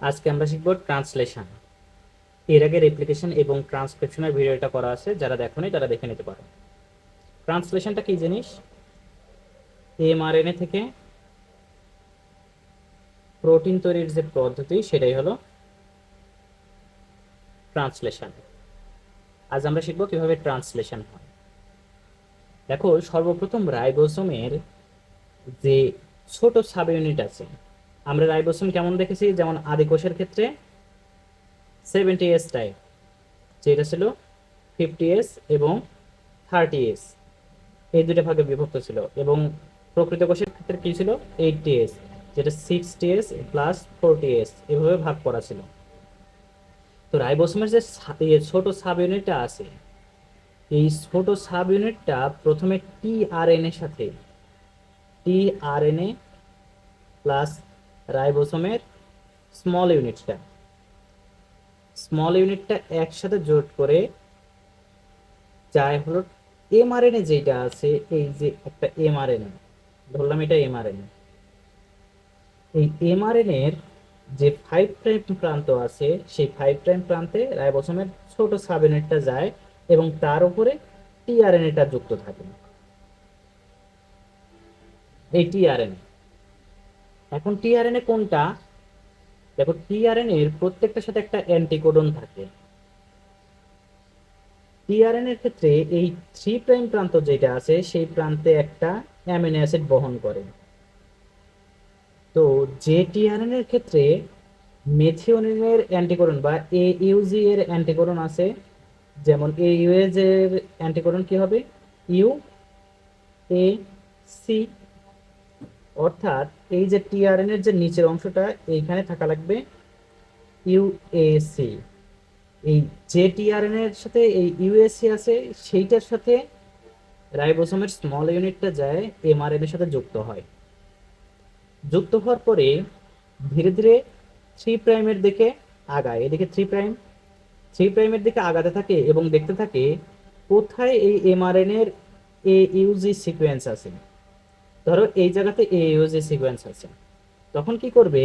আজকে আমরা শিখব ট্রান্সলেশন। এর আগে রেপ্লিকেশন এবং ট্রান্সক্রিপশনের ভিডিওটা করা আছে, যারা দেখোনি তারা দেখে নিতে পারো। ট্রান্সলেশনটা কি জিনিস? এমআরএনএ থেকে প্রোটিন তৈরির যে পদ্ধতি, সেটাই হলো ট্রান্সলেশন আজ আমরা শিখব কীভাবে ট্রান্সলেশন হয়। দেখো, সর্বপ্রথম রাইবোসোমের যে ছোট সাব ইউনিট আছে আমরা রাইবোসোম কেমন দেখেছি? যেমন আদিকোষের ক্ষেত্রে সেভেন্টি এস টাইপ যেটা ছিল ফিফটি এস এবং থার্টি এস এই দুটো ভাগে বিভক্ত ছিল এবং প্রকৃত কোষের ক্ষেত্রে কী ছিল? এইটটি এস যেটা sixty S plus forty S এভাবে ভাগ করা ছিল। তো রাইবোসোমের যে ছোট সাব ইউনিটটা আছে, এই ছোট সাব ইউনিটটা প্রথমে টি আর এর সাথে T R N A plus রাইবোসোমের small ইউনিটটা। স্মল ইউনিটটা একসাথে জোট করে যায় হলো এমআরএনএ যেটা আছে, এই যে একটা এমআরএনএ ধরলাম এটা এমআরএনএ এই এমআরএনএ এর যে ফাইভ প্রাইম প্রান্ত আছে, সেই ফাইভ প্রাইম প্রান্তে রাইবোসোমের ছোট সাব ইউনিটটা যায় এবং তার উপরে টিআরএনএটা যুক্ত থাকে। এই টিআরএনএ এখন টিআরএনএ কোনটা? দেখো টিআরএনএ এর প্রত্যেকটার সাথে একটা অ্যান্টিকোডন থাকে। টিআরএনএ এর ক্ষেত্রে এই থ্রি প্রাইম প্রান্ত যেটা আছে, সেই প্রান্তে একটা অ্যামিনো অ্যাসিড বহন করে। তো যে টিআরএনএ এর ক্ষেত্রে মেথিওনিনের অ্যান্টিকোডন বা এ ইউজি এর অ্যান্টিকোডন আছে, যেমন এ ইউএজ এর অ্যান্টিকোডন কি হবে? ইউ এ সি অর্থাৎ এই যে টিআরএন এর যে নিচের অংশটা, এইখানে থাকা লাগবে ইউএসি এই যে টিআরএন এর সাথে এই ইউএসসি আছে, সেইটার সাথে রাইবোসোমের স্মল ইউনিটটা যায় এমআরএন এর সাথে যুক্ত হয়। যুক্ত হওয়ার পরে ধীরে ধীরে থ্রি প্রাইমের দিকে আগায়, এদিকে থ্রি প্রাইম, থ্রি প্রাইমের দিকে আগাতে থাকে এবং দেখতে থাকে কোথায় এই এমআরএন এর এ ইউজি সিকোয়েন্স আছে। ধরো এই জায়গাতে এ ইউজি সিকোয়েন্স আছে। তখন কি করবে?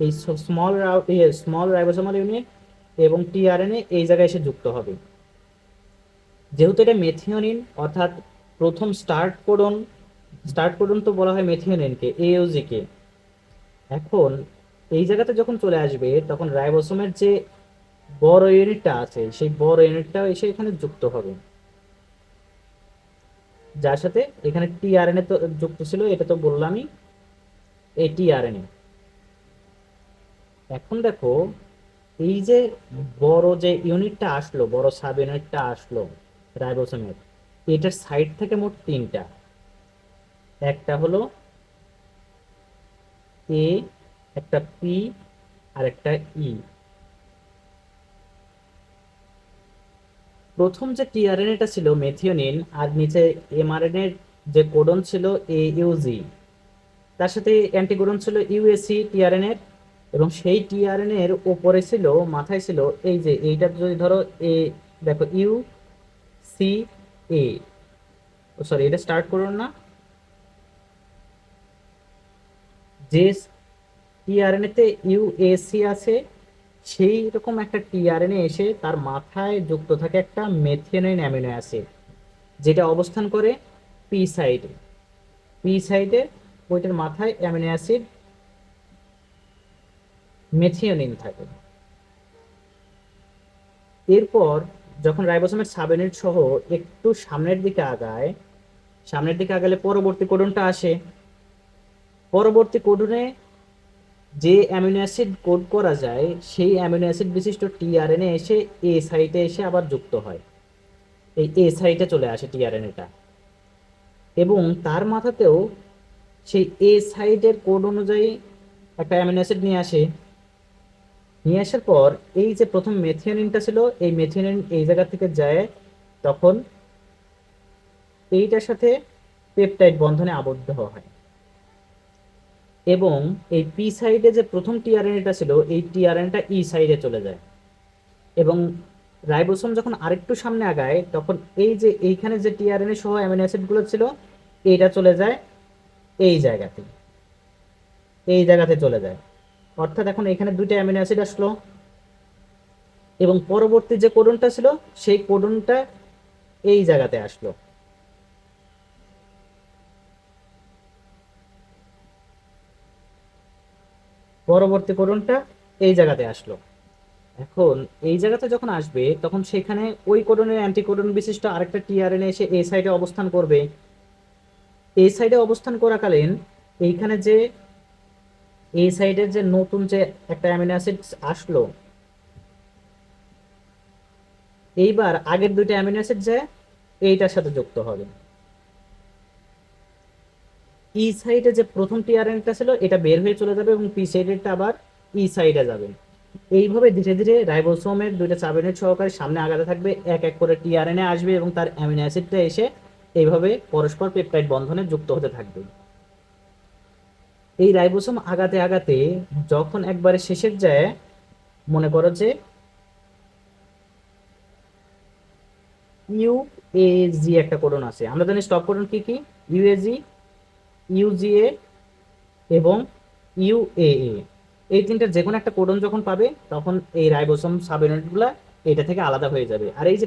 এই স্মল স্মল রাইবোসোমাল ইউনিট এবং টিআরএনএ এই জায়গায় এসে যুক্ত হবে। যেহেতু এটা মেথিওনিন অর্থাৎ প্রথম স্টার্ট কোডন স্টার্ট কোডন তো বলা হয় মেথিওনিনকে এওজি কে। এখন এই জায়গাতে যখন চলে আসবে, তখন রাইবোসোমের যে বড় ইউনিটটা আছে, সেই বড় ইউনিটটাও এসে এখানে যুক্ত হবে। যার সাথে এখানে টিআরএনএ তো যুক্ত ছিল, এটা তো বললামই, এই টিআরএনএ এখন দেখো, এই যে বড় যে ইউনিটটা আসলো, বড় সাব ইউনিটটা আসলো, রাইবোসোমের, এটার সাইড থেকে মোট তিনটা। একটা হলো এ একটা পি আর একটা ই প্রথম যে টিআরএনএটা ছিল মেথিওনিন আর নিচে এমআরএনএ যে কোডন ছিল এ তার সাথে অ্যান্টিকোডন ছিল ইউএসসি টিআরএনএ, এবং সেই টিআরএনএ এর ওপরে ছিল, মাথায় ছিল এই যে এইটা যদি ধরো এ দেখো ইউ সি এ ও সরি এটা স্টার্ট করুন না। যে টিআরএনএ তে ইউএসসি আছে সেই রকম একটা টিআরএনএ এসে তার মাথায় যুক্ত থাকে একটা মেথিওনিন অ্যামিনো অ্যাসিড যেটা অবস্থান করে পি সাইডে পি সাইডে ওইটার মাথায় অ্যামিনো অ্যাসিড মেথিওনিন থাকে। এরপর যখন রাইবোসোমের সাবইউনিট সহ একটু সামনের দিকে আগায়, সামনের দিকে আগালে পরবর্তী কোডনটা আসে। পরবর্তী কোডনে যে অ্যামিনো অ্যাসিড কোড করা যায়, সেই অ্যামিনো অ্যাসিড বিশিষ্ট টিআরএনএ এসে এ সাইটে এসে আবার যুক্ত হয়। এই এ সাইটে চলে আসে টিআরএনএটা। এবং তার মাথাতেও সেই এ সাইডের কোড অনুযায়ী একটা অ্যামিনো অ্যাসিড নিয়ে আসে। নিয়ে আসার পর এই যে প্রথম মেথিয়ানিনটা ছিল, এই মেথিওনিন এই জায়গা থেকে যায় তখন এইটার সাথে পেপটাইড বন্ধনে আবদ্ধ হয়। এবং এই পি সাইডে যে প্রথম টিআরএনএটা ছিল, এই টিআরএনটা ই সাইডে চলে যায়। এবং রাইবোসোম যখন আরেকটু সামনে আগায়, তখন এই যে এইখানে যে টিআরএনএ সহ অ্যামিনো অ্যাসিডগুলো ছিল, এইটা চলে যায় এই জায়গাতে। এই জায়গাতে চলে যায়। অর্থাৎ এখন এখানে দুইটা অ্যামিনো অ্যাসিড আসলো। এবং পরবর্তী যে কোডনটা ছিল, সেই কোডনটা এই জায়গাতে আসলো। পরবর্তী কোডনটা এই জায়গাতে আসলো। এখন এই জায়গাতে যখন আসবে, তখন সেখানে ওই কোডনের অ্যান্টিকোডন বিশিষ্ট আরেকটা টিআরএনএ এসে এই সাইডে অবস্থান করবে। এই সাইডে অবস্থান করাকালীন এইখানে যে, এই সাইডের যে নতুন যে একটা অ্যামিনো অ্যাসিড আসলো, এইবার আগের দুইটা অ্যামিনো অ্যাসিড যে এইটার সাথে যুক্ত হবে। ই সাইডে যে প্রথম টিআরএনটা ছিল, এটা বের হয়ে চলে যাবে এবং পি সাইডেরটা আবার ই সাইডে যাবে। এইভাবে ধীরে ধীরে রাইবোসোমের দুইটা সাবইউনিট সহকারে সামনে আগাতে থাকবে, এক এক করে টিআরএনএ আসবে এবং তার অ্যামিনো অ্যাসিডটা এসে এইভাবে পরস্পর পেপটাইড বন্ধনে যুক্ত হতে থাকবে। এই রাইবোসোম আগাতে আগাতে যখন একবারে শেষের যায়, মনে করো যে ইউ এ জি একটা কোডন আছে। আমরা জানি স্টপ কোডন কি কি? ইউএজি ইউজিএ এবং ইউএএ এই তিনটার যে কোনো একটা কোডন যখন পাবে, তখন এই রাইবোসোম সাবইউনিটগুলো এটা থেকে আলাদা হয়ে যাবে। আর এই যে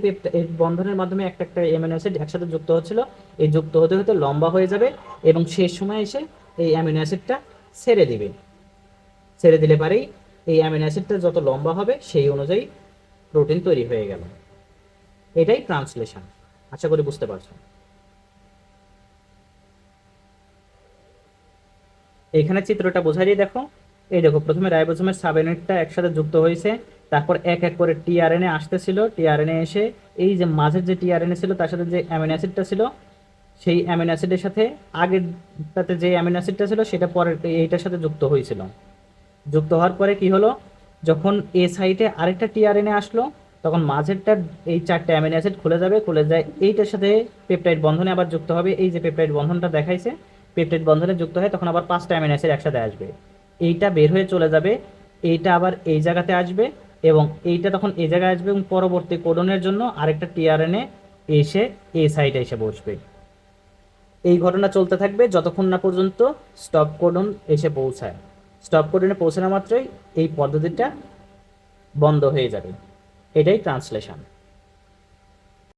বন্ধনের মাধ্যমে একটা একটা অ্যামিনো অ্যাসিড একসাথে যুক্ত হচ্ছিল, এই যুক্ত হতে হতে লম্বা হয়ে যাবে এবং শেষ সময় এসে এই অ্যামিনো অ্যাসিডটা ছেড়ে দিবে। ছেড়ে দিলে পারেই এই অ্যামিনো অ্যাসিডটা যত লম্বা হবে, সেই অনুযায়ী প্রোটিন তৈরি হয়ে গেল। এটাই ট্রান্সলেশন আশা করি বুঝতে পারছ। এখানে চিত্রটা বোঝাই দেখো। এই দেখো, প্রথমে রাইবোসোমের সাবইউনিটটা একসাথে যুক্ত হয়েছে, তারপর এক এক করে টিআরএনএ আসতেছিল, টিআরএনএ এসে এই যে মাঝের যে টিআরএনএ ছিল, তার সাথে যে অ্যামিনো অ্যাসিডটা ছিল, সেই অ্যামিনো অ্যাসিডের সাথে আগেরটাতে যে অ্যামিনো অ্যাসিডটা ছিল, সেটা পরের এইটার সাথে যুক্ত হয়েছিল। যুক্ত হওয়ার পরে কি হলো? যখন এ সাইটে আরেকটা টিআরএনএ আসলো, তখন মাঝেরটা এই চারটে অ্যামিনো অ্যাসিড খুলে যাবে, খুলে যায়, এইটার সাথে পেপটাইড বন্ধনে আবার যুক্ত হবে, এই যে পেপটাইড বন্ধনটা দেখাইছে পেপটাইড বন্ধনে যুক্ত হয়, তখন আবার পাঁচটা অ্যামিনো অ্যাসিড একসাথে আসবে। এইটা বের হয়ে চলে যাবে, এইটা আবার এই জায়গাতে আসবে এবং এইটা তখন এই জায়গায় আসবে এবং পরবর্তী কোডনের জন্য আরেকটা টিআরএনএ এসে এই সাইডে এসে বসবে। এই ঘটনা চলতে থাকবে যতক্ষণ না পর্যন্ত স্টপ কোডন এসে পৌঁছায়। স্টপ কোডনে পৌঁছানো মাত্রই এই পদ্ধতিটা বন্ধ হয়ে যাবে। এটাই ট্রান্সলেশন